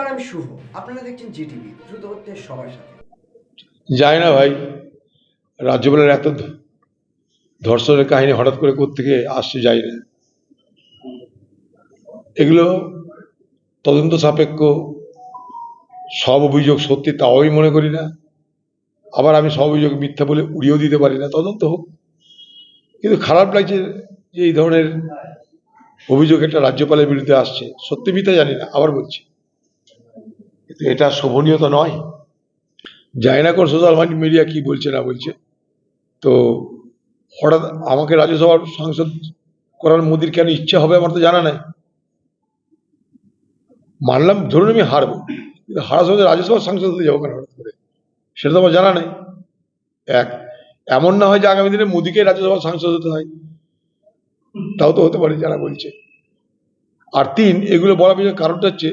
নমস্কার আমি শুভ। আপনারা দেখছেন জিটিভি, দ্রুত হচ্ছে সবার সাথে। যায় না ভাই, রাজ্যপালের এত ধর্ষণের কাহিনী হঠাৎ করে কোত্থেকে আসছে যায় না। এগুলো তদন্ত সাপেক্ষ, সব অভিযোগ সত্যি তাও আমি মনে করি না। আবার আমি সব অভিযোগ মিথ্যা বলে উড়িয়েও দিতে পারি না। তদন্ত হোক। কিন্তু খারাপ লাগছে যে এই ধরনের অভিযোগ একটা রাজ্যপালের বিরুদ্ধে আসছে। সত্যি মিথ্যা জানি না, আবার বলছি। কিন্তু এটা শোভনীয় তো নয়। জানি না সোশ্যাল মিডিয়া কি বলছে, না বলছে। তো হঠাৎ আমাকে রাজ্যসভার সাংসদ করার মোদির কেন ইচ্ছে হবে আমার তো জানা নাই। মানলাম, ধরুন আমি হারবো, কিন্তু হারার সঙ্গে রাজ্যসভার সাংসদ হতে যাব কেন হঠাৎ করে? সেটা তো আমার জানা নেই। এক, এমন না হয় যে আগামী দিনে মোদিকে রাজ্যসভার সাংসদ হতে হয়। তাও তো হতে পারে, যারা বলছে। আর তিন, এগুলো বলার পিছনে কারণটা হচ্ছে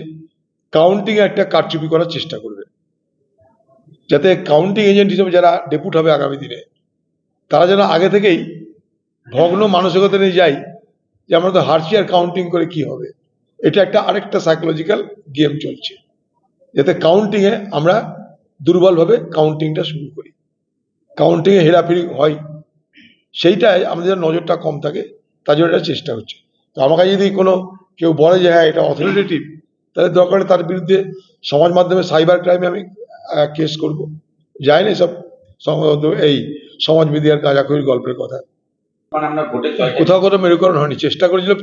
কাউন্টিং একটা কারচুপি করার চেষ্টা করবে। যাতে কাউন্টিং এজেন্ট হিসেবে যারা ডেপুট হবে আগামী দিনে, তারা যেন আগে থেকেই ভগ্ন মানসিকতা নিয়ে যায় যে আমরা তো হারছি আর কাউন্টিং করে কি হবে। এটা একটা আরেকটা সাইকোলজিক্যাল গেম চলছে। যাতে কাউন্টিংয়ে আমরা দুর্বলভাবে কাউন্টিংটা শুরু করি। কাউন্টিংয়ে হেরাফেরি হয়। সেইটাই আমাদের নজরটা কম থাকে, তার জন্য এটা চেষ্টা হচ্ছে। তো আমাকে যদি কোনো কেউ বলে যে হ্যাঁ এটা অথরিটেটিভ তাহলে দরকার তার বিরুদ্ধে সমাজ মাধ্যমে সাইবার ক্রাইমে আমি কেস করব। যায় না সব এই সমাজ মিডিয়ার গাঁজাখুরির গল্পের কথা। কোথাও কোথাও মেরুকরণ হয়নি। চেষ্টা করেছিল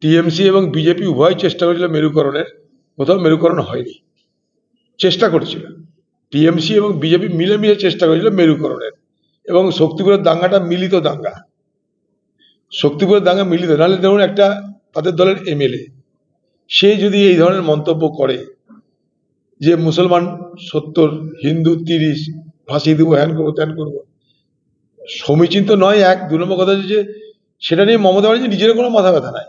টিএমসি এবং বিজেপি উভয় চেষ্টা করেছিল মেরুকরণের কোথাও মেরুকরণ হয়নি। চেষ্টা করেছিল। টিএমসি এবং বিজেপি মিলে মিলে চেষ্টা করেছিল মেরুকরণের এবং শক্তিপুরের দাঙ্গাটা মিলিত দাঙ্গা। শক্তিপুরের দাঙ্গা মিলিত। নাহলে ধরুন একটা তাদের দলের এমএলএ সে যদি এই ধরনের মন্তব্য করে যে মুসলমান সত্তর, হিন্দু তিরিশ, ফাঁসি দেবো, হ্যান করব, ত্যান করব, সমীচীন তো নয় এক, দু নম্বর কথা হচ্ছে যে সেটা নিয়ে মমতা ব্যানার্জি নিজের কোনো মাথা ব্যথা নাই।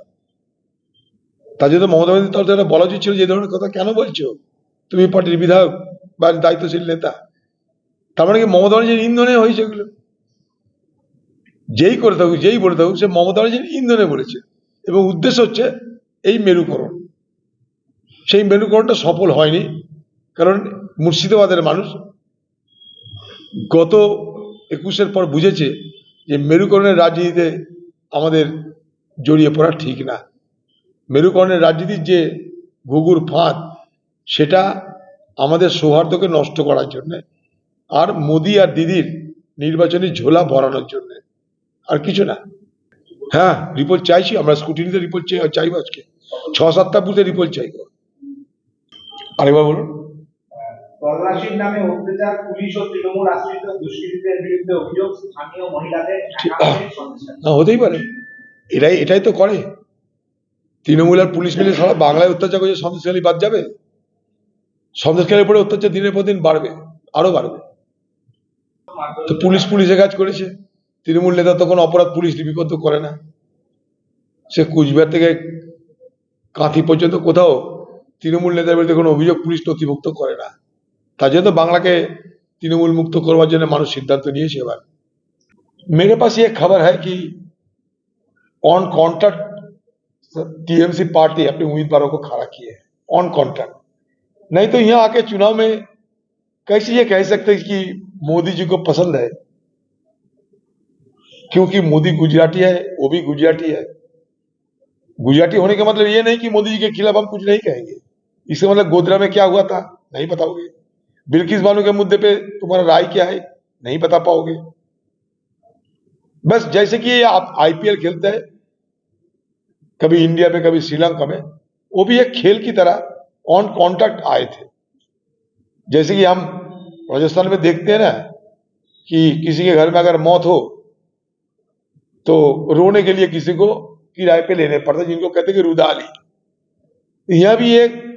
তার জন্য মমতা ব্যানার্জি থেকে একটা বলা উচিত ছিল যে ধরনের কথা কেন বলছো? তুমি পার্টির বিধায়ক বা দায়িত্বশীল নেতা। তার মানে কি মমতা ব্যানার্জির ইন্ধনে হয়েছে এগুলো? যেই করে থাকুক, যেই বলে থাকুক, সে মমতা ব্যানার্জির ইন্ধনে বলেছে। এবং উদ্দেশ্য হচ্ছে এই মেরুকরণ। সেই মেরুকরণটা সফল হয়নি, কারণ মুর্শিদাবাদের মানুষ গত একুশের পর বুঝেছে যে মেরুকরণের রাজনীতিতে আমাদের জড়িয়ে পড়া ঠিক না। মেরুকরণের রাজনীতির যে ঘুঘুর ফাঁদ, সেটা আমাদের সৌহার্দ্যকে নষ্ট করার জন্যে আর মোদি আর দিদির নির্বাচনী ঝোলা ভরানোর জন্যে। আর কিছু না। হ্যাঁ রিপোর্ট চাইছি, আমরা স্কুটিনিতে রিপোর্ট চাইব আজকে। ছ সাতটা বুথে রিপোর্ট চাইব। আরেকবার বলুন। তল্লাশির নামে অত্যাচার পুলিশ ও তৃণমূল আশ্রিত দুষ্কৃতীদের বিরুদ্ধে অভিযোগ স্থানীয় মহিলাদের না হতেই পারে। এটাই এটাই তো করে। তৃণমূল আর পুলিশ মিলে সারা বাংলায় অত্যাচার করছে সন্দেশখালী বাদ যাবে? সন্দেশখালীর উপরে অত্যাচার দিনের পর দিন বাড়বে আরও বাড়বে। তো পুলিশ পুলিশের কাজ করেছে। তৃণমূল নেতা তো কোনো অপরাধ পুলিশ লিপিবদ্ধ করে না। সে কুচবিহার থেকে কাঁথি পর্যন্ত কোথাও তৃণমূল নেতার বিরুদ্ধে কোনো অভিযোগ পুলিশ নথিভুক্ত করে না তার জন্য বাংলাকে তৃণমূল মুক্ত করবার জন্য মানুষ সিদ্ধান্ত নিয়েছে এবার मेरे पास ये खबर है कि ऑन कॉन्ट्रैक्ट टीएमसी पार्टी अपने उम्मीदवारों को खड़ा किए है ऑन कॉन्ट्रैक्ट नहीं तो यहाँ आके चुनाव में कैसे ये कह सकते हैं कि मोदी जी को पसंद है क्योंकि मोदी गुजराती है वो भी गुजराती है गुजराती होने का मतलब ये नहीं कि मोदी जी के खिलाफ हम कुछ नहीं कहेंगे इसका मतलब गोधरा में क्या हुआ था? नहीं बताओगे। बिल्किस बानो के मुद्दे पे तुम्हारा राय क्या है? नहीं बता पाओगे। बस जैसे कि आप आईपीएल खेलते हैं, कभी इंडिया में, कभी श्रीलंका में, वो भी एक खेल की तरह ऑन कॉन्ट्रैक्ट आए थे। जैसे कि हम राजस्थान में देखते हैं ना कि किसी के घर में अगर मौत हो तो रोने के लिए किसी को किराए पे लेने पड़ते जिनको कहते कि रुदाली। यह भी एक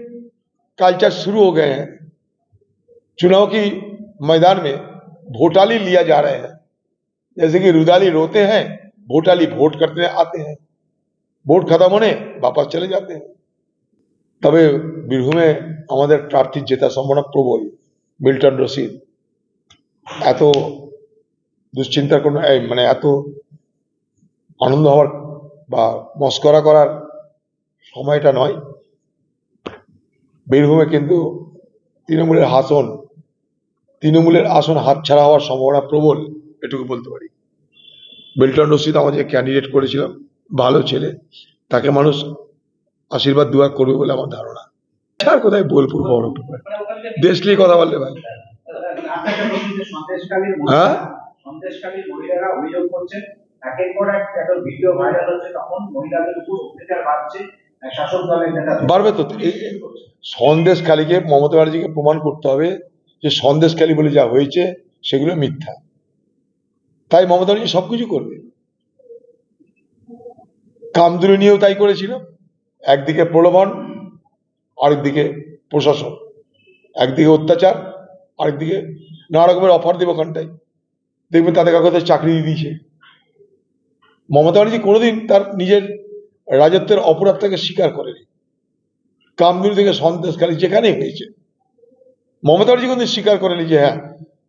कल्चर शुरू हो गए हैं चुनाव की मैदान में भोटाली लिया जा रहे हैं जैसे कि रुदाली रोते हैं भोटाली वोट करते आते हैं ভোট খতম হনে বাপাস চলে যাতে তবে বীরভূমে আমাদের প্রার্থীর জেতার সম্ভাবনা প্রবল মিল্টন রশিদ এত দুশ্চিন্তার কোনো এই মানে এত আনন্দ হওয়ার বা মস্করা করার সময়টা নয় বীরভূমে কিন্তু তৃণমূলের হাসন, তৃণমূলের আসন হাতছাড়া হওয়ার সম্ভাবনা প্রবল, এটুকু বলতে পারি। বেলটন রশিদ আমাদের ক্যান্ডিডেট করেছিলাম, ভালো ছেলে, তাকে মানুষ আশীর্বাদ দোয়া করবে বলে আমার ধারণা। আর কোথায় বোলপুর বড় দেশ নিয়ে কথা বললে ভাই হ্যাঁ? অভিযোগ ভিডিও ভাইরাল হচ্ছে, তখন মহিলাদের উপর অত্যাচার বাড়ছে। বাড়বে তো। সন্দেশখালীকে মমতা ব্যানার্জিকে প্রমাণ করতে হবে যে সন্দেশখালী বলে যা হয়েছে সেগুলো মিথ্যা। তাই মমতা ব্যানার্জি সবকিছু করবে। কামদুলি নিয়েও তাই করেছিল। একদিকে প্রলোভন, আরেকদিকে প্রশাসন। একদিকে অত্যাচার, আরেকদিকে নানা রকমের অফার দেবো ওখানটায়। দেখবেন তাদের কাগজে চাকরি দিয়ে দিয়েছে। মমতা ব্যানার্জি কোনোদিন তার নিজের রাজত্বের অপরাধটাকে স্বীকার করেনি। কামদুনি থেকে সন্দেশখালী যেখানে হয়েছে। মমতা ব্যানার্জি কিন্তু স্বীকার করেনি যে হ্যাঁ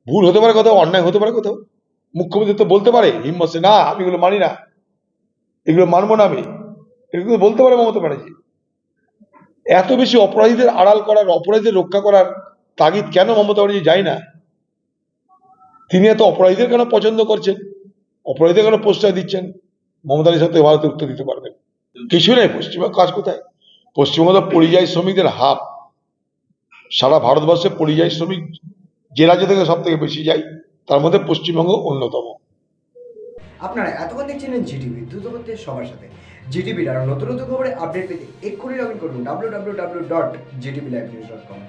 ভুল হতে পারে কোথাও, অন্যায় হতে পারে কোথাও। মুখ্যমন্ত্রী তো বলতে পারে হিম্মসে না, আমি এগুলো মানি না। এগুলো মানবো না আমি। এগুলো তো বলতে পারে মমতা ব্যানার্জি। এত বেশি অপরাধীদের আড়াল করার, অপরাধীদের রক্ষা করার তাগিদ কেন মমতা ব্যানার্জি যায় না? তিনি এত অপরাধীদের কেন পছন্দ করছেন? অপরাধীদের কেন প্রশ্রয় দিচ্ছেন? মমতার সাথে ভারতের উত্তর দিতে পারবেন। কিছু নেই, পশ্চিমবঙ্গ কাজ কোথায়? পশ্চিমবঙ্গ পরিযায়ী শ্রমিকদের হাব। সারা ভারতবর্ষে পরিযায়ী শ্রমিক যে রাজ্য থেকে সব থেকে বেশি যায়, তার মধ্যে পশ্চিমবঙ্গ অন্যতম। আপনারা এতক্ষণ দেখছিলেন জিটিভি, দ্রুত করতে সবার সাথে। জিটিভির আরও নতুন নতুন খবরে আপডেট পেতে এক্ষুনি লগ ইন করুন W W W dot GTV live news dot com